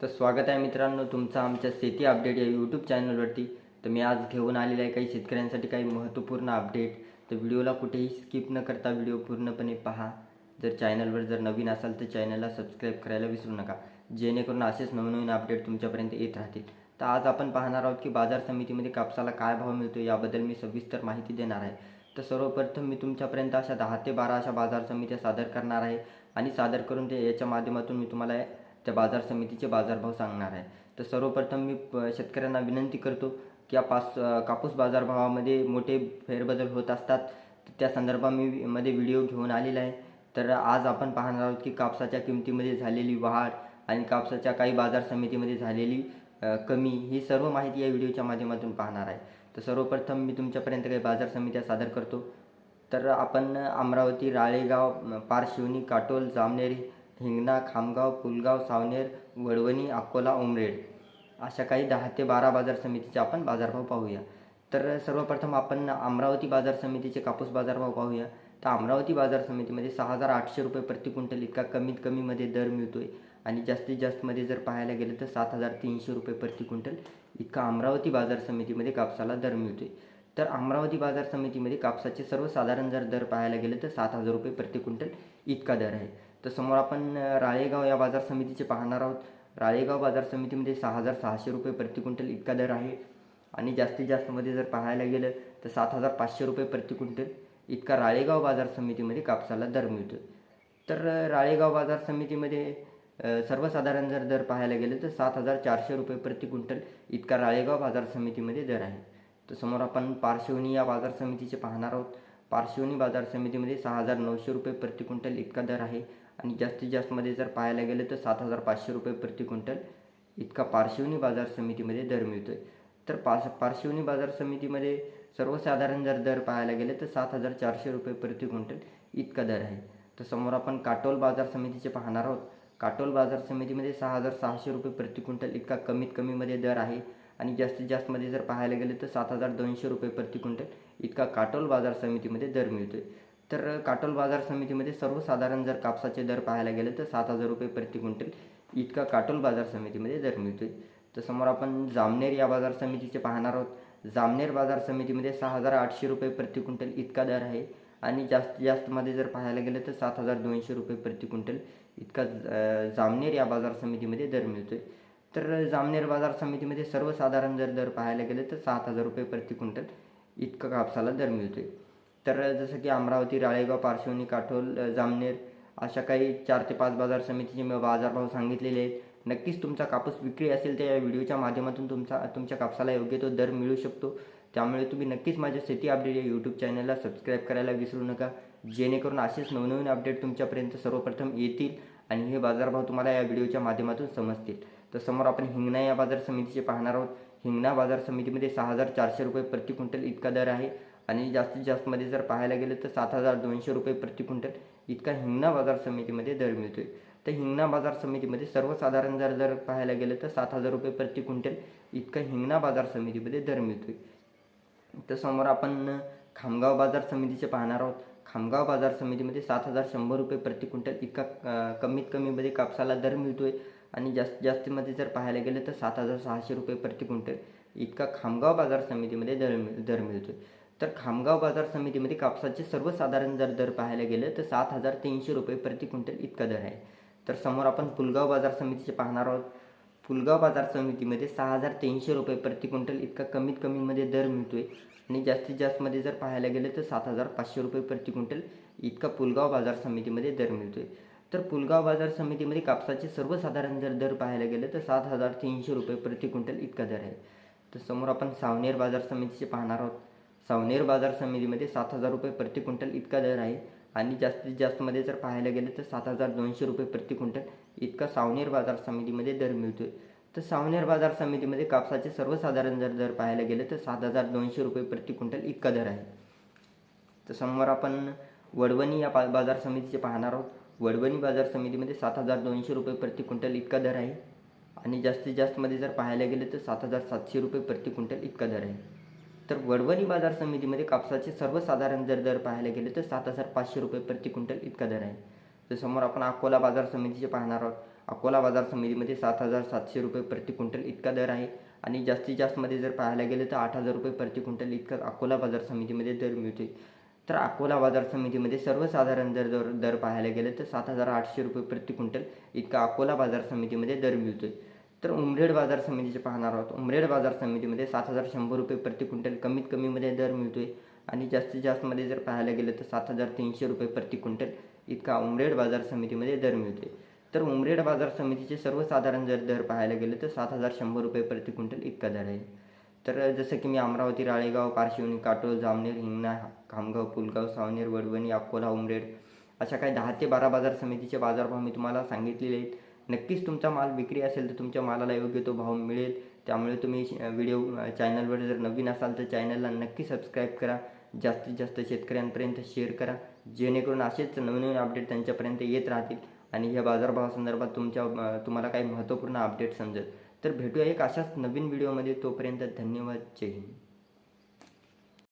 तर स्वागत आहे मित्रांनो तुमचं आमच्या शेती अपडेट या यूट्यूब चॅनलवरती तर मी आज घेऊन आलेलं आहे काही शेतकऱ्यांसाठी काही महत्त्वपूर्ण अपडेट. तर व्हिडिओला कुठेही स्किप न करता व्हिडिओ पूर्णपणे पहा. जर चॅनलवर जर नवीन असाल तर चॅनलला सबस्क्राईब करायला विसरू नका. जेणेकरून असेच नवनवीन अपडेट तुमच्यापर्यंत येत राहतील. तर आज आपण पाहणार आहोत की बाजार समितीमध्ये कापसाला काय भाव मिळतो याबद्दल मी सविस्तर माहिती देणार आहे. तर सर्वप्रथम मी तुमच्यापर्यंत अशा दहा ते बारा अशा बाजार समित्या सादर करणार आहे. आणि सादर करून ते याच्या माध्यमातून मी तुम्हाला त्या बाजार समितीचे बाजारभाव सांगणार आहे. तर सर्वप्रथम मी प- शेतकऱ्यांना विनंती करतो की या पास कापूस बाजारभावामध्ये मोठे फेरबदल होत असतात. त्या संदर्भात मी मध्ये व्हिडिओ घेऊन आलेला आहे. तर आज आपण पाहणार आहोत की कापसाच्या किमतीमध्ये झालेली वाढ आणि कापसाच्या काही बाजार समितीमध्ये झालेली कमी ही सर्व माहिती या व्हिडिओच्या माध्यमातून पाहणार आहे. तर सर्वप्रथम मी तुमच्यापर्यंत काही बाजार समित्या सादर करतो. तर आपण अमरावती राळेगाव पारशिवनी काटोल जामनेरी हिंगणा खामगाव पुलगाव सावनेर वडवणी अकोला उमरेड अशा काही दहा ते बारा बाजार समितीचे आपण बाजारभाव पाहूया. तर सर्वप्रथम आपण अमरावती बाजार समितीचे कापूस बाजारभाव पाहूया. तर अमरावती बाजार समितीमध्ये सहा हजार आठशे रुपये प्रति क्विंटल इतका कमीत कमीमध्ये दर मिळतो आहे आणि जास्तीत जास्तमध्ये जर पाहायला गेलं तर सात हजार तीनशे रुपये प्रति क्विंटल इतका अमरावती बाजार समितीमध्ये कापसाला दर मिळतो आहे तर अमरावती बाजार समितीमध्ये कापसाचे सर्वसाधारण जर दर पाहायला गेलं तर सात हजार रुपये प्रति क्विंटल इतका दर आहे. तर समोर आपण राळेगाव या बाजार समितीचे पाहणार आहोत. राळेगाव बाजार समितीमध्ये सहा हजार सहाशे रुपये प्रति क्विंटल इतका दर आहे. आणि जास्तीत जास्तमध्ये जर पाहायला गेलं तर सात हजार पाचशे रुपये प्रति क्विंटल इतका राळेगाव बाजार समितीमध्ये कापसाला दर मिळतो तर राळेगाव बाजार समितीमध्ये सर्वसाधारण जर दर पाहायला गेलं तर सात हजार चारशे रुपये प्रति क्विंटल इतका राळेगाव बाजार समितीमध्ये दर आहे. तर समोर आपण पार्श्वनी या बाजार समितीचे पाहणार आहोत. पार्श्वनी बाजार समितीमध्ये सहा हजार नऊशे रुपये प्रति क्विंटल इतका दर आहे. आणि जास्तीत जास्तमध्ये जर पाहायला गेलं तर सात हजार पाचशे रुपये प्रति क्विंटल इतका पार्शिवनी बाजार समितीमध्ये दर मिळतो आहे तर पास पार्शिवनी बाजार समितीमध्ये सर्वसाधारण जर दर पाहायला गेले तर सात हजार चारशे रुपये प्रति क्विंटल इतका दर आहे. तर समोर आपण काटोल बाजार समितीचे पाहणार आहोत. काटोल बाजार समितीमध्ये सहा हजार सहाशे रुपये प्रति क्विंटल इतका कमीत कमीमध्ये दर आहे. आणि जास्तीत जास्तमध्ये जर पाहायला गेले तर सात हजार दोनशे रुपये प्रति क्विंटल इतका काटोल बाजार समितीमध्ये दर मिळतो आहे तर काटोल बाजार समितीमध्ये सर्वसाधारण जर कापसाचे दर पाहायला गेले तर सात हजार रुपये प्रति क्विंटल इतका काटोल बाजार समितीमध्ये दर मिळतो आहे तर समोर आपण जामनेर या बाजार समितीचे पाहणार आहोत. जामनेर बाजार समितीमध्ये सहा हजार आठशे रुपये प्रति क्विंटल इतका दर आहे आणि जास्तीत जास्तमध्ये जर पाहायला गेलं तर सात हजार दोनशे रुपये प्रति क्विंटल इतका जामनेर या बाजार समितीमध्ये दर मिळतो आहे तर जामनेर बाजार समितीमध्ये सर्वसाधारण जर दर पाहायला गेलं तर सात हजार रुपये प्रति क्विंटल इतका कापसाला दर मिळतो आहे तर जसं की अमरावती राळेगाव पार्श्वनी काठोल जामनेर अशा काही चार ते पाच बाजार समितीचे मी बाजारभाव सांगितलेले आहेत. नक्कीच तुमचा कापूस विक्री असेल तर या व्हिडिओच्या माध्यमातून तुमचा तुमच्या कापसाला योग्य तो दर मिळू शकतो. त्यामुळे तुम्ही नक्कीच माझ्या शेती अपडेट या यूट्यूब चॅनलला सबस्क्राईब करायला विसरू नका. जेणेकरून असेच नवनवीन अपडेट तुमच्यापर्यंत सर्वप्रथम येतील आणि हे बाजारभाव तुम्हाला या व्हिडिओच्या माध्यमातून समजतील. तर समोर आपण हिंगणा या बाजार समितीचे पाहणार आहोत. हिंगणा बाजार समितीमध्ये सहा हजार चारशे रुपये प्रति क्विंटल इतका दर आहे. आणि जास्तीत जास्तमध्ये जर पाहायला गेलं तर सात हजार दोनशे रुपये प्रति क्विंटल इतका हिंगणा बाजार समितीमध्ये दर मिळतो आहे तर हिंगणा बाजार समितीमध्ये सर्वसाधारण जर दर पाहायला गेलं तर सात हजार रुपये प्रति क्विंटल इतका हिंगणा बाजार समितीमध्ये दर मिळतो आहे तर समोर आपण खामगाव बाजार समितीचे पाहणार आहोत. खामगाव बाजार समितीमध्ये सात हजार शंभर रुपये प्रति क्विंटल इतका कमीत कमीमध्ये कापसाला दर मिळतो आहे आणि जास्त जास्तीमध्ये जर पाहायला गेलं तर सात हजार सहाशे रुपये प्रति क्विंटल इतका खामगाव बाजार समितीमध्ये दर मिळ दर मिळतो आहे तर खामगाव बाजार समितीमध्ये कापसाचे सर्वसाधारण जर दर पाहायला गेलं तर सात हजार तीनशे रुपये प्रति क्विंटल इतका दर आहे. तर समोर आपण पुलगाव बाजार समितीचे पाहणार आहोत. पुलगाव बाजार समितीमध्ये सहा हजार तीनशे रुपये प्रति क्विंटल इतका कमीत कमीमध्ये दर मिळतो आहे आणि जास्तीत जास्तमध्ये जर पाहायला गेलं तर सात हजार पाचशे रुपये प्रति क्विंटल इतका पुलगाव बाजार समितीमध्ये दर मिळतो आहे तर पुलगाव बाजार समितीमध्ये कापसाचे सर्वसाधारण जर दर पाहायला गेलं तर सात हजार तीनशे रुपये प्रति क्विंटल इतका दर आहे. तर समोर आपण सावनेर बाजार समितीचे पाहणार आहोत. सावनेर बाजार समितीमध्ये सात हजार रुपये प्रति क्विंटल इतका दर आहे. आणि जास्तीत जास्तमध्ये जर पाहायला गेलं तर सात हजार दोनशे रुपये प्रति क्विंटल इतका सावनेर बाजार समितीमध्ये दर मिळतो आहे तर सावनेर बाजार समितीमध्ये कापसाचे सर्वसाधारण जर दर पाहायला गेले तर सात हजार दोनशे रुपये प्रति क्विंटल इतका दर आहे. तर समोर आपण वडवणी या पा बाजार समितीचे पाहणार आहोत. वडवणी बाजार समितीमध्ये सात हजार दोनशे रुपये प्रति क्विंटल इतका दर आहे. आणि जास्तीत जास्तमध्ये जर पाहायला गेले तर सात हजार सातशे रुपये प्रति क्विंटल इतका दर आहे. तर वडवणी बाजार समितीमध्ये कापसाचे सर्वसाधारण जर दर पाहायला गेले तर सात हजार पाचशे रुपये प्रति क्विंटल इतका दर आहे. तर समोर आपण अकोला बाजार समितीचे पाहणार आहोत. अकोला बाजार समितीमध्ये सात हजार सातशे रुपये प्रति क्विंटल इतका दर आहे. आणि जास्तीत जास्तमध्ये जर पाहायला गेलं तर आठ हजार रुपये प्रति क्विंटल इतका अकोला बाजार समितीमध्ये दर मिळतोय. तर अकोला बाजार समितीमध्ये सर्वसाधारण जर दर दर पाहायला गेलं तर सात हजार आठशे रुपये प्रति क्विंटल इतका अकोला बाजार समितीमध्ये दर मिळतोय. तर उमरेड बाजार समितीचे पाहणार आहोत. उमरेड बाजार समितीमध्ये सात हजार शंभर रुपये प्रति क्विंटल कमीत कमीमध्ये दर मिळतोय. आणि जास्तीत जास्तमध्ये जर पाहायला गेलं तर सात हजार तीनशे रुपये प्रति क्विंटल इतका उमरेड बाजार समितीमध्ये दर मिळतोय. तर उमरेड बाजार समितीचे सर्वसाधारण जर दर पाहायला गेलं तर सात हजार शंभर रुपये प्रति क्विंटल इतका दर आहे. तर जसं की मी अमरावती राळेगाव पारशिवनी काटोल जामनेर हिंगणा खामगाव पुलगाव सावनेर वडवणी अकोला उमरेड अशा काही दहा ते बारा बाजार समितीचे बाजारभाव मी तुम्हाला सांगितलेले आहेत. नक्कीच तुमचा माल विक्री असेल तर तुमच्या मालाला योग्य तो भाव मिळेल. त्यामुळे तुम्ही व्हिडिओ चॅनलवर जर नवीन असाल तर चॅनलला नक्की सबस्क्राईब करा. जास्तीत जास्त शेतकऱ्यांपर्यंत शेअर करा. जेणेकरून असेच नवनवीन अपडेट त्यांच्यापर्यंत येत राहतील आणि ह्या बाजारभावासंदर्भात तुमच्या तुम्हाला काही महत्त्वपूर्ण अपडेट समजेल. तर भेटूया एक अशाच नवीन व्हिडिओमध्ये तोपर्यंत धन्यवाद. जय हिंद.